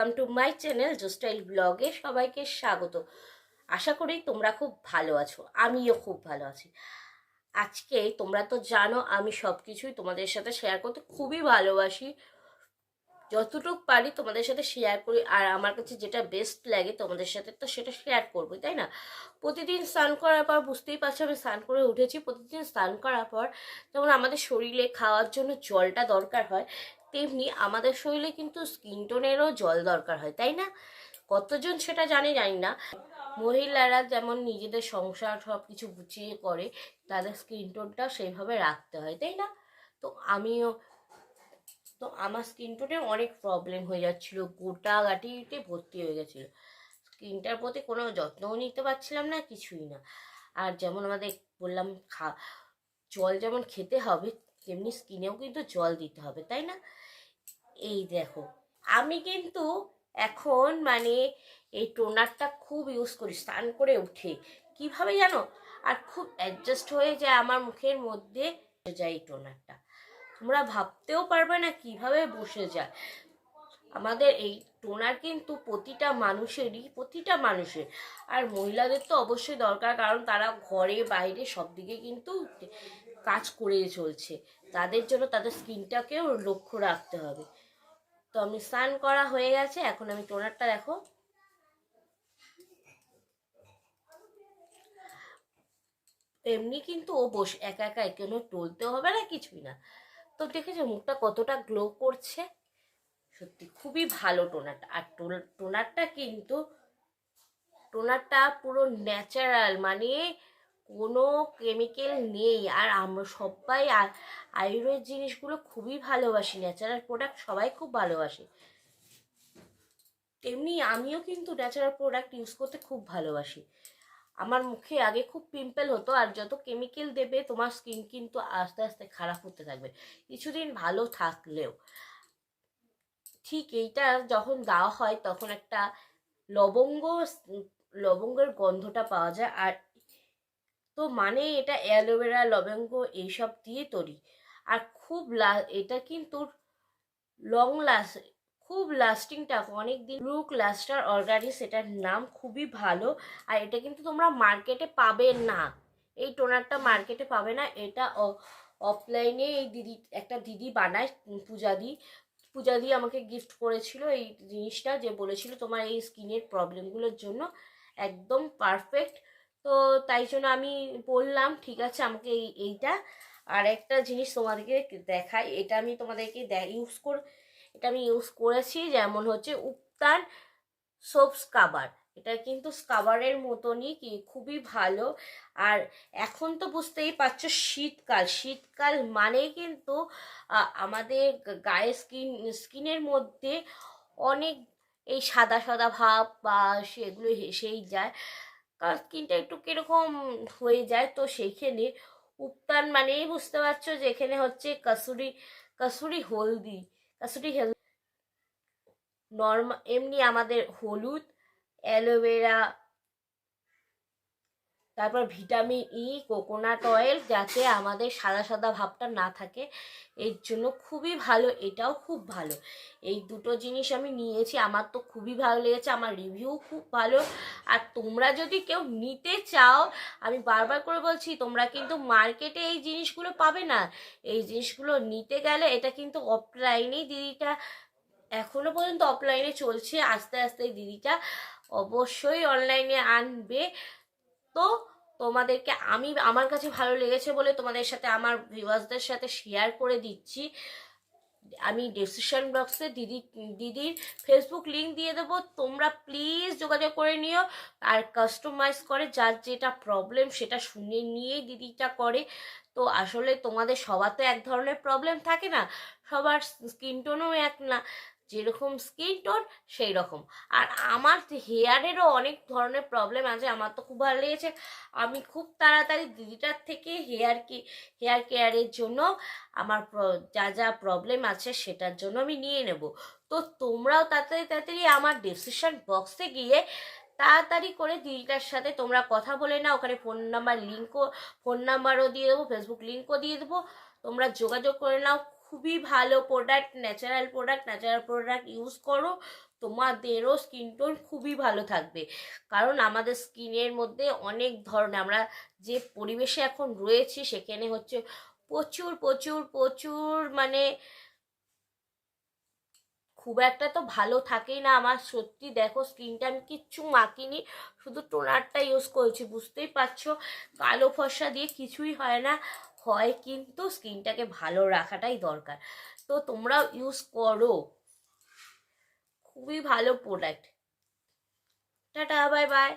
Welcome to my channel জোস্টাইল ব্লগে সবাইকে স্বাগত। আশা করি তোমরা খুব ভালো আছো, আমিও খুব ভালো আছি। আজকে তোমরা তো জানো, আমি সব কিছুই তোমাদের সাথে শেয়ার করতে খুবই ভালোবাসি। যতটুকু পারি তোমাদের সাথে শেয়ার করি, আর আমার কাছে যেটা বেস্ট লাগে তোমাদের সাথে তো সেটা শেয়ার করব তাই না? প্রতিদিন স্নান করার পর, বুঝতেই পারছ আমি স্নান করে উঠেছি। প্রতিদিন স্নান করার পর, যেমন আমাদের শরীরে খাওয়ার জন্য জলটা দরকার হয় তেমনি আমাদের শরীরে কিন্তু স্কিন টোনেরও জল দরকার হয়, তাই না? কতজন সেটা জানে, জানি না। মহিলারা যেমন নিজেদের সংসার সব কিছু গুছিয়ে করে, তাদের স্কিন টোনটা সেইভাবে রাখতে হয়, তাই না? তো আমিও, তো আমার স্কিন টোনে অনেক প্রবলেম হয়ে যাচ্ছিল, গোটা গাটিতে ভর্তি হয়ে গেছিল। স্কিনটার প্রতি কোনো যত্নও নিতে পারছিলাম না, কিছুই না। আর যেমন আমাদের বললাম, খা, জল যেমন খেতে হবে তেমনি স্কিনেও কিন্তু জল দিতে হবে, তাই না? এই দেখো, আমি কিন্তু এখন মানে এই টোনারটা খুব ইউজ করি, স্নান করে উঠে। কীভাবে জানো? আর খুব অ্যাডজাস্ট হয়ে যায় আমার মুখের মধ্যে যায় এই টোনারটা। তোমরা ভাবতেও পারবে না কীভাবে বসে যায়। আমাদের এই টোনার কিন্তু প্রতিটা মানুষেরই, প্রতিটা মানুষের। আর মহিলাদের তো অবশ্যই দরকার, কারণ তারা ঘরে, বাইরে সব দিকে কিন্তু কাজ করে চলছে। তাদের জন্য তাদের স্কিনটাকেও লক্ষ্য রাখতে হবে। তো আমি স্নান করা হয়ে গেছে, এখন আমি টোনারটা দেখো। এমনি কিন্তু ও বসে, একা একা কেন টলতেও হবে না, কিছুই না। তো দেখেছ মুখটা কতটা গ্লো করছে? সত্যি খুবই ভালো টোনারটা। আর টোনারটা কিন্তু, টোনারটা পুরো ন্যাচারাল মানে কোনো কেমিক্যাল নেই। আর আমরা সবাই আয়ুর্বেদ জিনিসগুলো খুবই ভালোবাসি। ন্যাচারাল প্রোডাক্ট সবাই খুব ভালোবাসে। তেমনি আমিও কিন্তু ন্যাচারাল প্রোডাক্ট ইউজ করতে খুব ভালোবাসি। আমার মুখে আগে খুব পিম্পল হতো আর যত কেমিক্যাল দেবে, তোমার স্কিন কিন্তু আস্তে আস্তে খারাপ হতে থাকবে। কিছুদিন ভালো থাকলেও। ঠিক এইটা যখন দেওয়া হয়, তখন একটা লবঙ্গ, লবঙ্গের গন্ধটা পাওয়া যায়। আর তো মানে এটা অ্যালোভেরা লবঙ্গ এইসব দিয়ে তৈরি। আর খুব লা, এটা কিন্তু লং লাস্ট খুব লাস্টিংটা অনেক দিন লুক লাস্টার অর্গানিস এটার নাম খুবই ভালো। আর এটা কিন্তু তোমরা মার্কেটে পাবে না। এই টোনারটা মার্কেটে পাবে না, এটা অফলাইনে এই দিদি, একটা দিদি বানায় পূজা দি পূজা দিয়ে আমাকে গিফট করেছিল এই জিনিসটা, যে বলেছিল তোমার এই স্কিনের প্রবলেমগুলোর জন্য। একদম পারফেক্ট তো তাই জন্য আমি বললাম, ঠিক আছে, আমাকে এই, এইটা আর একটা জিনিস তোমাদেরকে দেখাই। এটা আমি তোমাদেরকে ইউজ কর, এটা আমি ইউজ করেছি যেমন হচ্ছে উপতান সোপ স্কাবার এটা কিন্তু স্কাবারের মতনই কি, খুবই ভালো। আর এখন তো বুঝতেই পারছ শীতকাল। শীতকাল মানেই কিন্তু আমাদের গায়ে স্কিন স্কিনের মধ্যে অনেক এই সাদা সাদা ভাব বা সেগুলো হেসেই যায়। কারণ স্কিনটা একটু কীরকম হয়ে যায় তো সেইখানে উপতান মানেই বুঝতে পারছ যে এখানে হচ্ছে কাসুরি কাসুরি হলদি, কাসুরি হেল নর্মা এমনি আমাদের হলুদ, অ্যালোভেরা তারপর ভিটামিন ই কোকোনাট অয়েল যাতে আমাদের সাদা সাদা ভাবটা না থাকে। এর জন্য খুবই ভালো, এটাও খুব ভালো। এই দুটো জিনিস আমি নিয়েছি, আমার তো খুবই ভালো লেগেছে, আমার রিভিউ খুব ভালো। আর তোমরা যদি কেউ নিতে চাও, আমি বারবার করে বলছি, তোমরা কিন্তু মার্কেটে এই জিনিসগুলো পাবে না। এই জিনিসগুলো নিতে গেলে এটা কিন্তু অফলাইনেই দিদিটা, এখনও পর্যন্ত অফলাইনে চলছে, আস্তে আস্তে দিদিটা অবশ্যই অনলাইনে আনবে। তো তোমাদেরকে আমি, আমার কাছে ভালো লেগেছে বলে তোমাদের সাথে, আমার ভিউয়ার্সদের সাথে শেয়ার করে দিচ্ছি। আমি ডিসক্রিপশন বক্সে দিদি, দিদির ফেসবুক লিঙ্ক দিয়ে দেবো। তোমরা প্লিজ যোগাযোগ করে নিও আর কাস্টমাইজ করে, যার যেটা প্রবলেম সেটা শুনে নিয়েই দিদিটা করে। তো আসলে তোমাদের সবার তো এক ধরনের প্রবলেম থাকে না, সবার স্কিন টোনও এক না। যেরকম স্কিন টোন সেই রকম আর আমার হেয়ারেরও অনেক ধরনের প্রবলেম আছে, আমার তো খুব ভালো লেগেছে। আমি খুব তাড়াতাড়ি দিদিটার থেকে হেয়ার কি হেয়ার কেয়ারের জন্য আমার যা যা প্রবলেম আছে সেটার জন্য আমি নিয়ে নেব। তো তোমরাও তাড়াতাড়ি তাড়াতাড়ি আমার ডিসক্রিপশন বক্সে গিয়ে তাড়াতাড়ি করে দিদিটার সাথে তোমরা কথা বলে না ওখানে ফোন নাম্বার লিঙ্কও ফোন নাম্বারও দিয়ে দেবো ফেসবুক লিঙ্কও দিয়ে দেবো। তোমরা যোগাযোগ করে নাও। খুবই ভালো product natural product natural product use করো, তোমাদেরও স্কিন টোন খুবই ভালো থাকবে। কারণ আমাদের স্কিনের মধ্যে অনেক ধরনের, আমরা যে পরিবেশে এখন রয়েছি, সেখানে হচ্ছে প্রচুর প্রচুর প্রচুর মানে খুব একটা তো ভালো থাকেই না আমার। সত্যি দেখো স্কিনটা আমি কিচ্ছু মাখিনি, শুধু টোনারটা ইউজ করেছি, বুঝতেই পারছ? কালো ফর্সা দিয়ে কিছুই হয় না। হয় কিন্তু স্কিনটাকে ভালো রাখাটাই দরকার। তো তোমরা ইউজ করো। খুবই ভালো প্রোডাক্ট টাটা বাই বাই